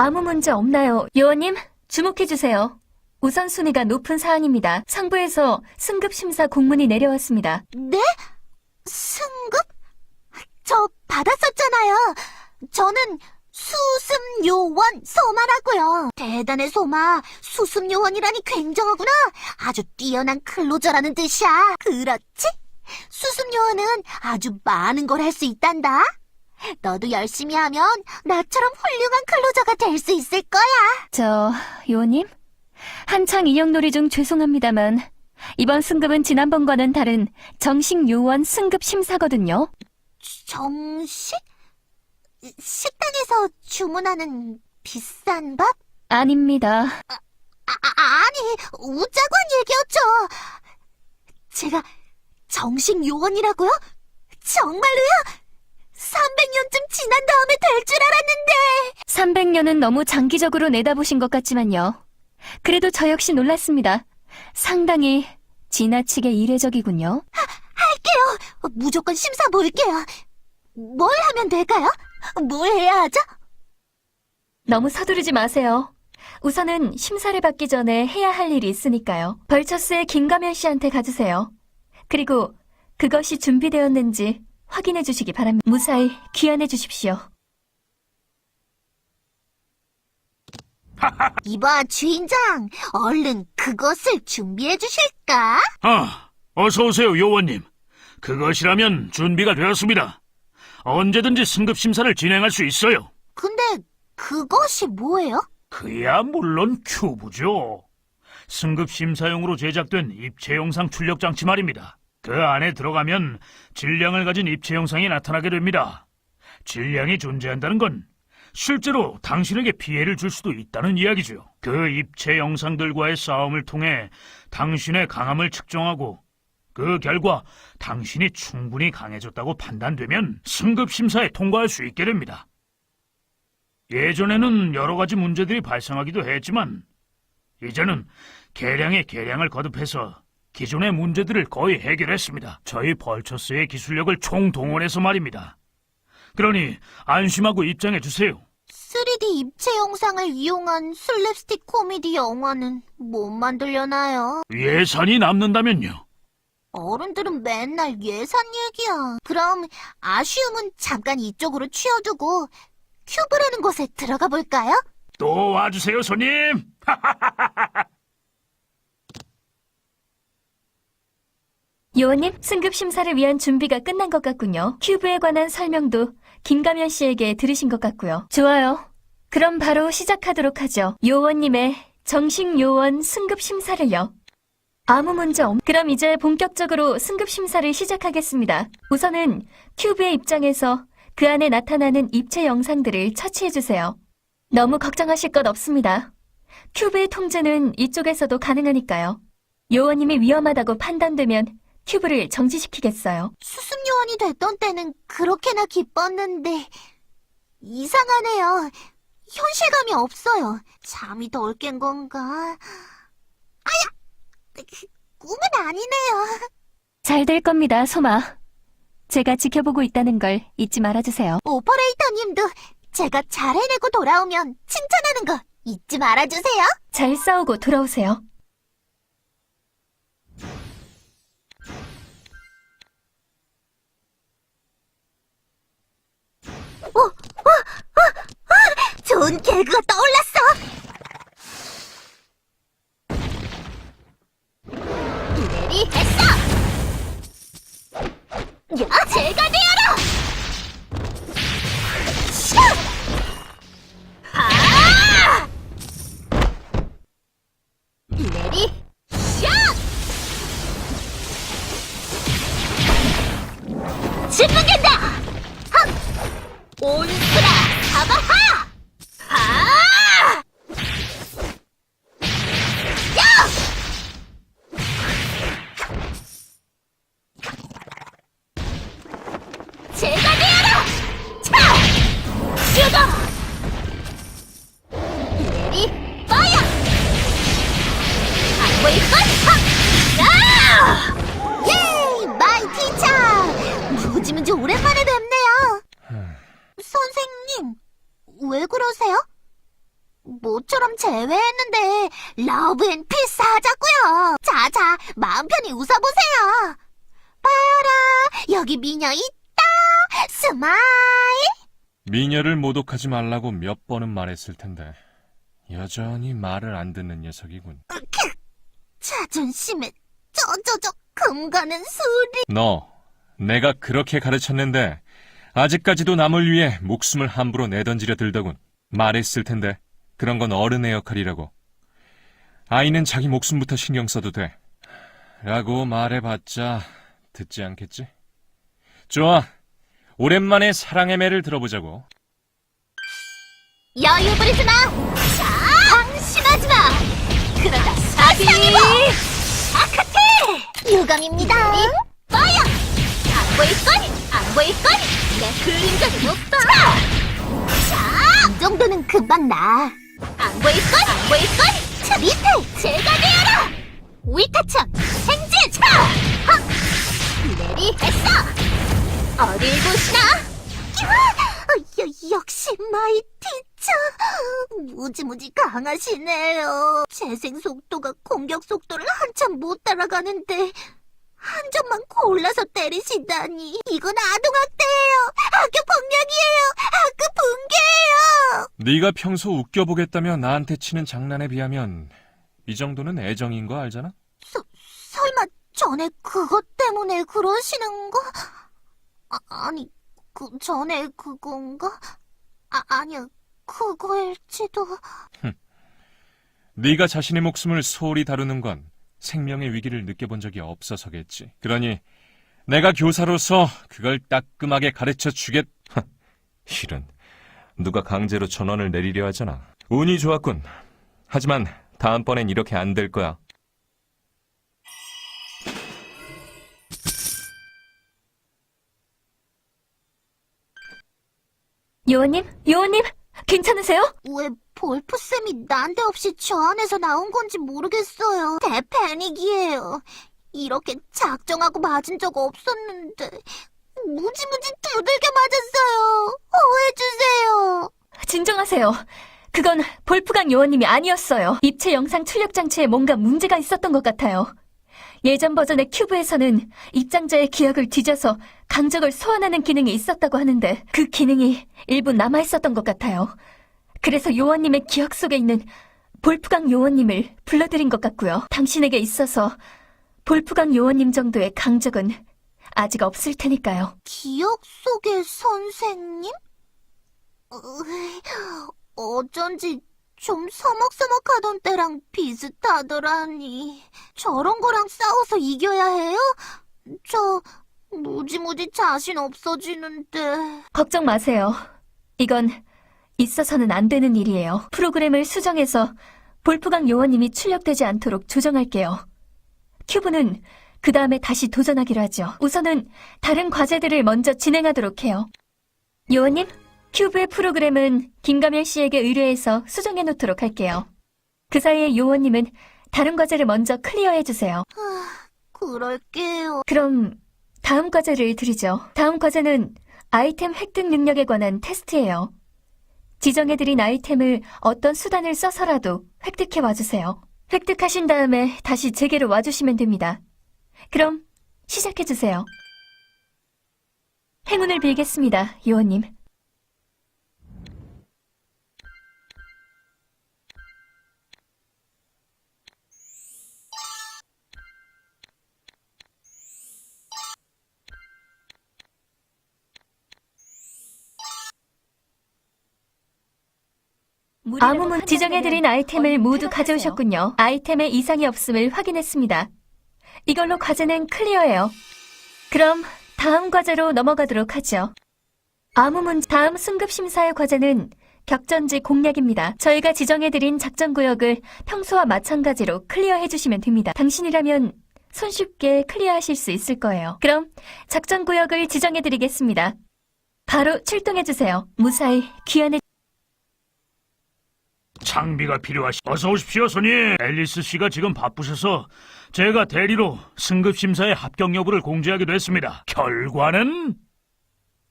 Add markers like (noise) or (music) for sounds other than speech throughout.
아무 문제 없나요? 요원님, 주목해주세요. 우선순위가 높은 사안입니다. 상부에서 승급 심사 공문이 내려왔습니다. 네? 승급? 저 받았었잖아요. 저는 수습요원 소마라고요. 대단해 소마. 수습요원이라니 굉장하구나. 아주 뛰어난 클로저라는 뜻이야. 그렇지? 수습요원은 아주 많은 걸 할 수 있단다. 너도 열심히 하면 나처럼 훌륭한 클로저가 될 수 있을 거야. 저, 요원님? 한창 인형놀이 중 죄송합니다만, 이번 승급은 지난번과는 다른 정식 요원 승급 심사거든요. 정식? 식당에서 주문하는 비싼 밥? 아닙니다. 아, 아, 아니, 웃자고 한 얘기였죠. 제가 정식 요원이라고요? 정말로요? 300년쯤 지난 다음에 될 줄 알았는데. 300년은 너무 장기적으로 내다보신 것 같지만요. 그래도 저 역시 놀랐습니다. 상당히 지나치게 이례적이군요. 할게요. 무조건 심사 볼게요. 뭘 하면 될까요? 뭘 해야 하죠? 너무 서두르지 마세요. 우선은 심사를 받기 전에 해야 할 일이 있으니까요. 벌처스의 김가면 씨한테 가주세요. 그리고 그것이 준비되었는지 확인해 주시기 바랍니다. 무사히 귀환해 주십시오. (laughs) 이봐, 주인장. 얼른 그것을 준비해 주실까? 아, 어서 오세요, 요원님. 그것이라면 준비가 되었습니다. 언제든지 승급 심사를 진행할 수 있어요. 근데 그것이 뭐예요? 그야 물론 큐브죠. 승급 심사용으로 제작된 입체 영상 출력 장치 말입니다. 그 안에 들어가면 질량을 가진 입체 영상이 나타나게 됩니다. 질량이 존재한다는 건 실제로 당신에게 피해를 줄 수도 있다는 이야기죠. 그 입체 영상들과의 싸움을 통해 당신의 강함을 측정하고 그 결과 당신이 충분히 강해졌다고 판단되면 승급 심사에 통과할 수 있게 됩니다. 예전에는 여러 가지 문제들이 발생하기도 했지만 이제는 계량에 계량을 거듭해서 기존의 문제들을 거의 해결했습니다. 저희 벌처스의 기술력을 총동원해서 말입니다. 그러니 안심하고 입장해 주세요. 3D 입체 영상을 이용한 슬랩스틱 코미디 영화는 못 만들려나요? 예산이 남는다면요. 어른들은 맨날 예산 얘기야. 그럼 아쉬움은 잠깐 이쪽으로 치워두고 큐브라는 곳에 들어가 볼까요? 또 와주세요, 손님. (laughs) 요원님, 승급 심사를 위한 준비가 끝난 것 같군요. 큐브에 관한 설명도 김가면 씨에게 들으신 것 같고요. 좋아요. 그럼 바로 시작하도록 하죠. 요원님의 정식 요원 승급 심사를요. 아무 문제 없. 그럼 이제 본격적으로 승급 심사를 시작하겠습니다. 우선은 큐브의 입장에서 그 안에 나타나는 입체 영상들을 처치해 주세요. 너무 걱정하실 것 없습니다. 큐브의 통제는 이쪽에서도 가능하니까요. 요원님이 위험하다고 판단되면 큐브를 정지시키겠어요. 수습 요원이 됐던 때는 그렇게나 기뻤는데 이상하네요. 현실감이 없어요. 잠이 덜 깬 건가? 아야! 그, 꿈은 아니네요. 잘 될 겁니다, 소마. 제가 지켜보고 있다는 걸 잊지 말아주세요. 오퍼레이터님도 제가 잘 해내고 돌아오면 칭찬하는 거 잊지 말아주세요. 잘 싸우고 돌아오세요. 좋은 개그가 떠올랐어. 이래리 했어. 야, 제가 되어라. 제가 되어라! 차! 죽어! 레디, 파이어! 알고 있건 하! 야! 예이! 마이 티차! 무지문지 오랜만에 뵙네요. 선생님, 왜 그러세요? 모처럼 제외했는데 러브 앤 피스 하자고요. 자자, 마음 편히 웃어보세요. 봐라, 여기 미녀 있 스마일. 미녀를 모독하지 말라고 몇 번은 말했을 텐데 여전히 말을 안 듣는 녀석이군. 자존심에 쩌저저 금가는 소리. 너, 내가 그렇게 가르쳤는데 아직까지도 남을 위해 목숨을 함부로 내던지려 들더군. 말했을 텐데 그런 건 어른의 역할이라고. 아이는 자기 목숨부터 신경 써도 돼. 라고 말해봤자 듣지 않겠지? 좋아. 오랜만에 사랑의 매를 들어보자고. 여유 부리지 마. 자, 방심하지 마. 그러다 사상이고 아카테 유감입니다. 이뻐요. 안 보일걸? 안 보일걸? 내 그림자도 높다. 자, 이 정도는 금방 나. 안 보일걸? 안 보일걸? 자, 밑에 보시나? 여, 역시 마이 티처 무지무지 강하시네요 재생 속도가 공격 속도를 한참 못 따라가는데 한 점만 골라서 때리시다니 이건 아동학대예요 학교 폭력이에요 학급 붕괴예요 네가 평소 웃겨보겠다며 나한테 치는 장난에 비하면 이 정도는 애정인 거 알잖아? 서, 설마 전에 그것 때문에 그러시는 거? 아, 아니 그 전에 그건가? 아, 아니야 그거일지도 네가 자신의 목숨을 소홀히 다루는 건 생명의 위기를 느껴본 적이 없어서겠지. 그러니 내가 교사로서 그걸 따끔하게 가르쳐 주겠... 하, 실은 누가 강제로 전원을 내리려 하잖아. 운이 좋았군. 하지만 다음번엔 이렇게 안 될 거야. 요원님, 요원님, 괜찮으세요? 왜 볼프쌤이 난데없이 저 안에서 나온 건지 모르겠어요. 대패닉이에요. 이렇게 작정하고 맞은 적 없었는데 무지무지 두들겨 맞았어요. 오해주세요. 진정하세요. 그건 볼프강 요원님이 아니었어요. 입체 영상 출력 장치에 뭔가 문제가 있었던 것 같아요. 예전 버전의 큐브에서는 입장자의 기억을 뒤져서 강적을 소환하는 기능이 있었다고 하는데 그 기능이 일부 남아 있었던 것 같아요. 그래서 요원님의 기억 속에 있는 볼프강 요원님을 불러들인 것 같고요. 당신에게 있어서 볼프강 요원님 정도의 강적은 아직 없을 테니까요. 기억 속의 선생님? 어쩐지 좀 서먹서먹하던 때랑 비슷하더라니. 저런 거랑 싸워서 이겨야 해요? 저 무지무지 자신 없어지는데. 걱정 마세요. 이건 있어서는 안 되는 일이에요. 프로그램을 수정해서 볼프강 요원님이 출력되지 않도록 조정할게요. 큐브는 그 다음에 다시 도전하기로 하죠. 우선은 다른 과제들을 먼저 진행하도록 해요. 요원님, 큐브의 프로그램은 김가면 씨에게 의뢰해서 수정해 놓도록 할게요. 그 사이에 요원님은 다른 과제를 먼저 클리어해 주세요. 그럴게요. 그럼 다음 과제를 드리죠. 다음 과제는 아이템 획득 능력에 관한 테스트예요. 지정해드린 아이템을 어떤 수단을 써서라도 획득해 와주세요. 획득하신 다음에 다시 제게로 와주시면 됩니다. 그럼 시작해주세요. 행운을 빌겠습니다, 요원님. 아무문 지정해드린 아이템을 모두 가져오셨군요. 아이템에 이상이 없음을 확인했습니다. 이걸로 과제는 클리어예요. 그럼 다음 과제로 넘어가도록 하죠. 아무문 다음 승급 심사의 과제는 격전지 공략입니다. 저희가 지정해드린 작전 구역을 평소와 마찬가지로 클리어해주시면 됩니다. 당신이라면 손쉽게 클리어하실 수 있을 거예요. 그럼 작전 구역을 지정해드리겠습니다. 바로 출동해주세요. 무사히 귀환해 장비가 필요하시. 어서 오십시오, 손님. 앨리스 씨가 지금 바쁘셔서 제가 대리로 승급 심사의 합격 여부를 공지하기로 했습니다. 결과는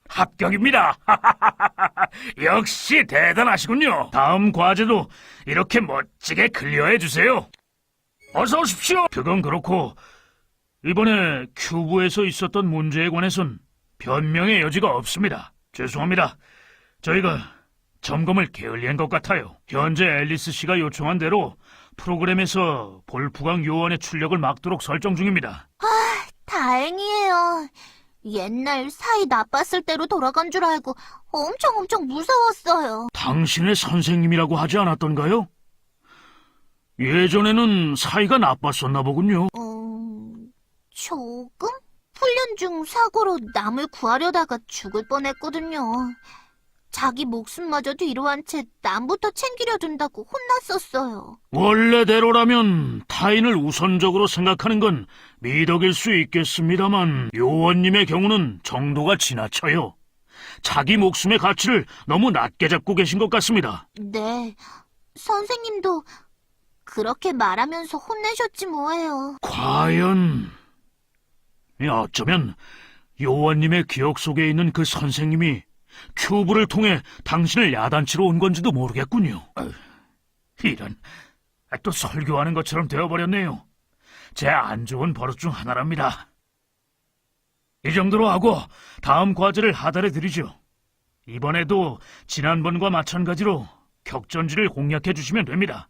합격입니다. (laughs) 역시 대단하시군요. 다음 과제도 이렇게 멋지게 클리어해 주세요. 어서 오십시오. 그건 그렇고 이번에 큐브에서 있었던 문제에 관해선 변명의 여지가 없습니다. 죄송합니다. 저희가 점검을 게을리한 것 같아요. 현재 앨리스 씨가 요청한 대로 프로그램에서 볼프강 요원의 출력을 막도록 설정 중입니다. 다행이에요. 옛날 사이 나빴을 때로 돌아간 줄 알고 엄청 엄청 무서웠어요. 당신의 선생님이라고 하지 않았던가요? 예전에는 사이가 나빴었나 보군요. 음, 조금? 훈련 중 사고로 남을 구하려다가 죽을 뻔했거든요. 자기 목숨마저 뒤로 한 채 남부터 챙기려 든다고 혼났었어요. 원래대로라면 타인을 우선적으로 생각하는 건 미덕일 수 있겠습니다만 요원님의 경우는 정도가 지나쳐요. 자기 목숨의 가치를 너무 낮게 잡고 계신 것 같습니다. 네, 선생님도 그렇게 말하면서 혼내셨지 뭐예요. 과연 어쩌면 요원님의 기억 속에 있는 그 선생님이 큐브를 통해 당신을 야단치러 온 건지도 모르겠군요. 이런 아, 또 설교하는 것처럼 되어버렸네요. 제 안 좋은 버릇 중 하나랍니다. 이 정도로 하고 다음 과제를 하달해 드리죠. 이번에도 지난번과 마찬가지로 격전지를 공략해 주시면 됩니다.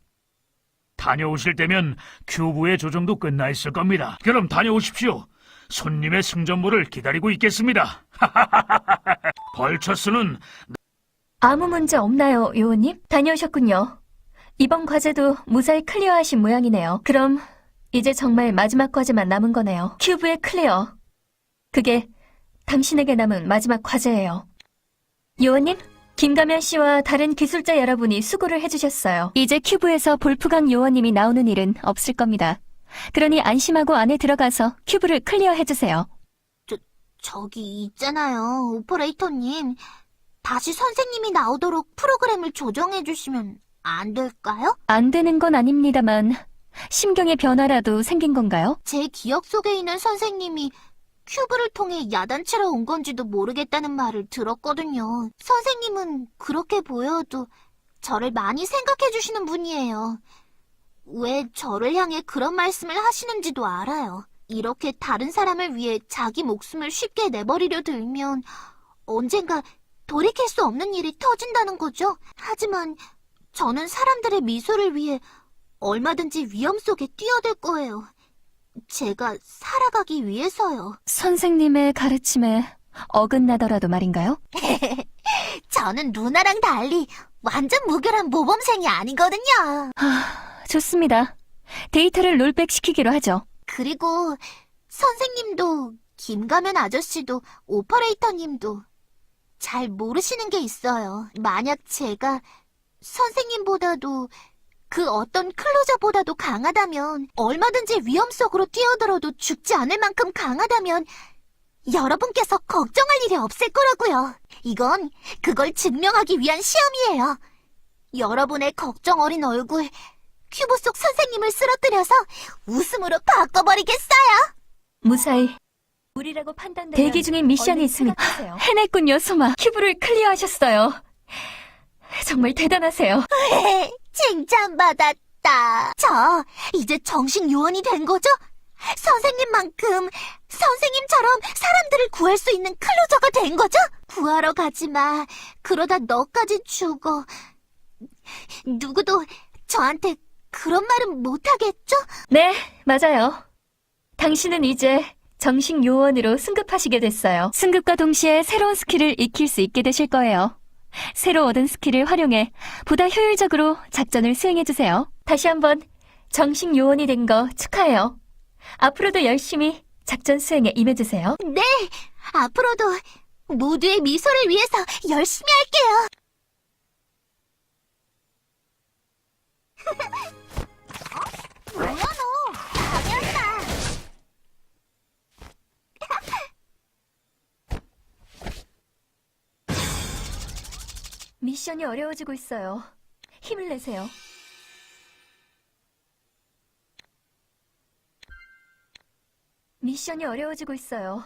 다녀오실 때면 큐브의 조정도 끝나 있을 겁니다. 그럼 다녀오십시오. 손님의 승전보를 기다리고 있겠습니다. (laughs) 벌처스는 아무 문제 없나요, 요원님? 다녀오셨군요. 이번 과제도 무사히 클리어하신 모양이네요. 그럼 이제 정말 마지막 과제만 남은 거네요. 큐브의 클리어. 그게 당신에게 남은 마지막 과제예요. 요원님, 김가면 씨와 다른 기술자 여러분이 수고를 해주셨어요. 이제 큐브에서 볼프강 요원님이 나오는 일은 없을 겁니다. 그러니 안심하고 안에 들어가서 큐브를 클리어해주세요. 저기 있잖아요, 오퍼레이터님. 다시 선생님이 나오도록 프로그램을 조정해 주시면 안 될까요? 안 되는 건 아닙니다만 심경의 변화라도 생긴 건가요? 제 기억 속에 있는 선생님이 큐브를 통해 야단치러 온 건지도 모르겠다는 말을 들었거든요. 선생님은 그렇게 보여도 저를 많이 생각해 주시는 분이에요. 왜 저를 향해 그런 말씀을 하시는지도 알아요. 이렇게 다른 사람을 위해 자기 목숨을 쉽게 내버리려 들면 언젠가 돌이킬 수 없는 일이 터진다는 거죠. 하지만 저는 사람들의 미소를 위해 얼마든지 위험 속에 뛰어들 거예요. 제가 살아가기 위해서요. 선생님의 가르침에 어긋나더라도 말인가요? (laughs) 저는 누나랑 달리 완전 무결한 모범생이 아니거든요. 좋습니다. 데이터를 롤백 시키기로 하죠. 그리고 선생님도 김가면 아저씨도 오퍼레이터님도 잘 모르시는 게 있어요. 만약 제가 선생님보다도 그 어떤 클로저보다도 강하다면 얼마든지 위험 속으로 뛰어들어도 죽지 않을 만큼 강하다면 여러분께서 걱정할 일이 없을 거라고요. 이건 그걸 증명하기 위한 시험이에요. 여러분의 걱정 어린 얼굴 큐브 속 선생님을 쓰러뜨려서 웃음으로 바꿔버리겠어요. 무사히 우리라고 판단되는 대기 중인 미션이 있습니다. (laughs) 해냈군요, 소마. 큐브를 클리어하셨어요. 정말 대단하세요. (laughs) 칭찬받았다. 저 이제 정식 요원이 된 거죠? 선생님만큼 선생님처럼 사람들을 구할 수 있는 클로저가 된 거죠? 구하러 가지 마. 그러다 너까지 죽어. 누구도 저한테 그런 말은 못하겠죠? 네, 맞아요. 당신은 이제 정식 요원으로 승급하시게 됐어요. 승급과 동시에 새로운 스킬을 익힐 수 있게 되실 거예요. 새로 얻은 스킬을 활용해 보다 효율적으로 작전을 수행해주세요. 다시 한번 정식 요원이 된 거 축하해요. 앞으로도 열심히 작전 수행에 임해주세요. 네, 앞으로도 모두의 미소를 위해서 열심히 할게요. 미션이 어려워지고 있어요. 힘을 내세요. 미션이 어려워지고 있어요.